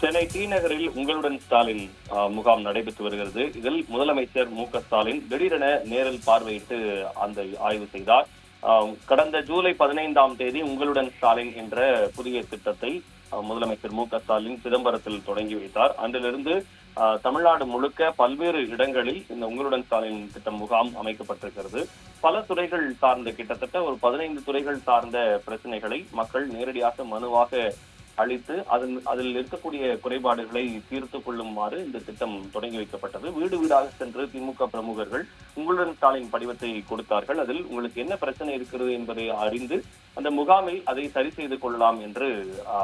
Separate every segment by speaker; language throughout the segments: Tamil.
Speaker 1: சென்னை டி நகரில் உங்களுடன் ஸ்டாலின் முகாம் நடைபெற்று வருகிறது. இதில் முதலமைச்சர் மு ஸ்டாலின் திடீரென நேரில் பார்வையிட்டு அந்த ஆய்வு செய்தார். கடந்த ஜூலை பதினைந்தாம் தேதி உங்களுடன் ஸ்டாலின் என்ற புதிய திட்டத்தை முதலமைச்சர் மு ஸ்டாலின் சிதம்பரத்தில் தொடங்கி வைத்தார். அன்றிலிருந்து தமிழ்நாடு முழுக்க பல்வேறு இடங்களில் இந்த உங்களுடன் ஸ்டாலின் திட்டம் முகாம் அமைக்கப்பட்டிருக்கிறது. பல துறைகள் சார்ந்த கிட்டத்தட்ட ஒரு பதினைந்து துறைகள் சார்ந்த பிரச்சனைகளை மக்கள் நேரடியாக மனுவாக அளித்து அதன் அதில் இருக்கக்கூடிய குறைபாடுகளை தீர்த்து கொள்ளுமாறு இந்த திட்டம் தொடங்கி வைக்கப்பட்டது. வீடு வீடாக சென்று திமுக பிரமுகர்கள் உங்களுடன் ஸ்டாலின் படிவத்தை கொடுத்தார்கள். அதில் உங்களுக்கு என்ன பிரச்சனை இருக்கிறது என்பதை அறிந்து அந்த முகாமில் அதை சரி செய்து கொள்ளலாம் என்று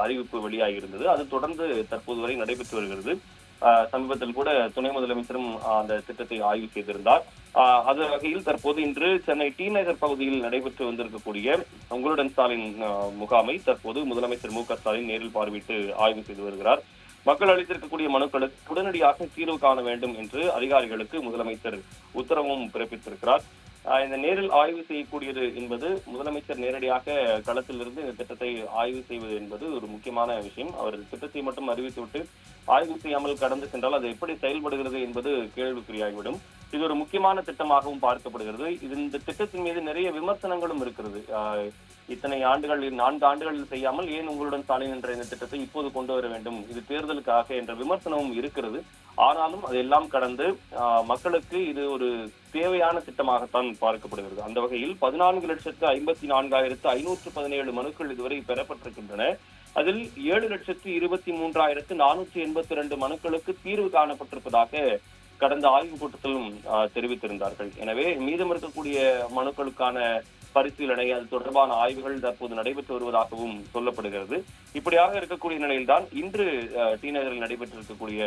Speaker 1: அறிவிப்பு வெளியாகியிருந்தது. அது தொடர்ந்து தற்போது வரை நடைபெற்று வருகிறது. சமீபத்தில் கூட துணை முதலமைச்சரும் அந்த திட்டத்தை ஆய்வு செய்திருந்தார். அது வகையில் தற்போது இன்று சென்னை டி நகர் பகுதியில் நடைபெற்று வந்திருக்கக்கூடிய உங்களுடன் ஸ்டாலின் முகாமை தற்போது முதலமைச்சர் மு ஸ்டாலின் நேரில் பார்வையிட்டு ஆய்வு செய்து வருகிறார். மக்கள் அளித்திருக்கக்கூடிய மனுக்களுக்கு உடனடியாக தீர்வு காண வேண்டும் என்று அதிகாரிகளுக்கு முதலமைச்சர் உத்தரவும் பிறப்பித்திருக்கிறார். இந்த நேரில் ஆய்வு செய்யக்கூடியது என்பது முதலமைச்சர் நேரடியாக களத்திலிருந்து இந்த திட்டத்தை ஆய்வு செய்வது என்பது ஒரு முக்கியமான விஷயம். அவர் திட்டத்தை மட்டும் அறிவித்துவிட்டு ஆய்வு செய்யாமல் கடந்து சென்றால் அது எப்படி செயல்படுகிறது என்பது கேள்விக்குறியாகிவிடும். இது ஒரு முக்கியமான திட்டமாகவும் பார்க்கப்படுகிறது. இது இந்த திட்டத்தின் மீது நிறைய விமர்சனங்களும் இருக்கிறது. இத்தனை ஆண்டுகள் நான்கு ஆண்டுகளில் செய்யாமல் ஏன் உங்களுடன் ஸ்டாலின் என்ற இந்த திட்டத்தை இப்போது கொண்டு வர வேண்டும்? இது தேர்தலுக்காக என்ற விமர்சனமும் இருக்கிறது. ஆனாலும் அதெல்லாம் கடந்து மக்களுக்கு இது ஒரு தேவையான திட்டமாகத்தான் பார்க்கப்படுகிறது. அந்த வகையில் பதினான்கு லட்சத்து ஐம்பத்தி நான்காயிரத்து ஐநூற்று பதினேழு மனுக்கள் இதுவரை பெறப்பட்டிருக்கின்றன. அதில் ஏழு லட்சத்து இருபத்தி மூன்றாயிரத்து நானூற்றி எண்பத்தி ரெண்டு மனுக்களுக்கு தீர்வு காணப்பட்டிருப்பதாக கடந்த ஆய்வுக் கூட்டத்திலும் தெரிவித்திருந்தார்கள். எனவே மீதம் இருக்கக்கூடிய மனுக்களுக்கான பரிசீலனை அது தொடர்பான ஆய்வுகள் தற்போது நடைபெற்று வருவதாகவும் சொல்லப்படுகிறது. இப்படியாக இருக்கக்கூடிய நிலையில்தான் இன்று டி நகரில் நடைபெற்றிருக்கக்கூடிய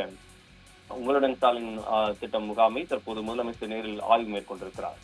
Speaker 1: உங்களுடன் ஸ்டாலின் திட்டம் முகாமை தற்போது முதலமைச்சர் நேரில் ஆய்வு மேற்கொண்டிருக்கிறார்.